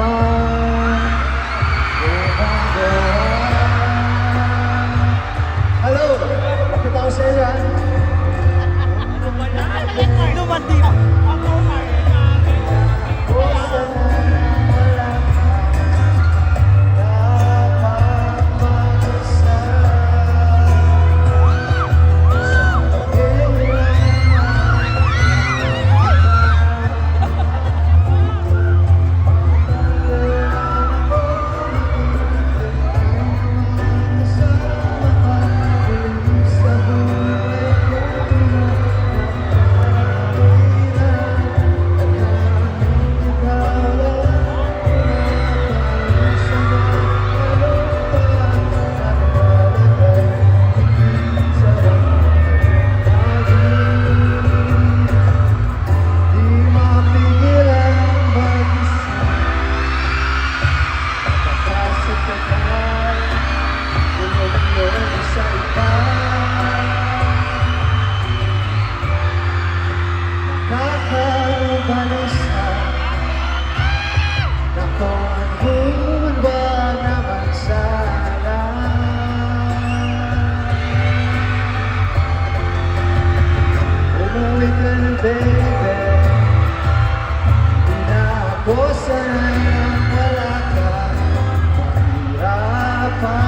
Oh. baby. Di na ako sanay ang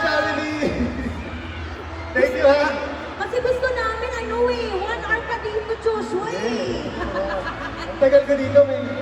Jollibee! Thank ha? Kasi gusto namin, ano eh, one hour ka dito, Joshua. Eh. Tagal ko dito, may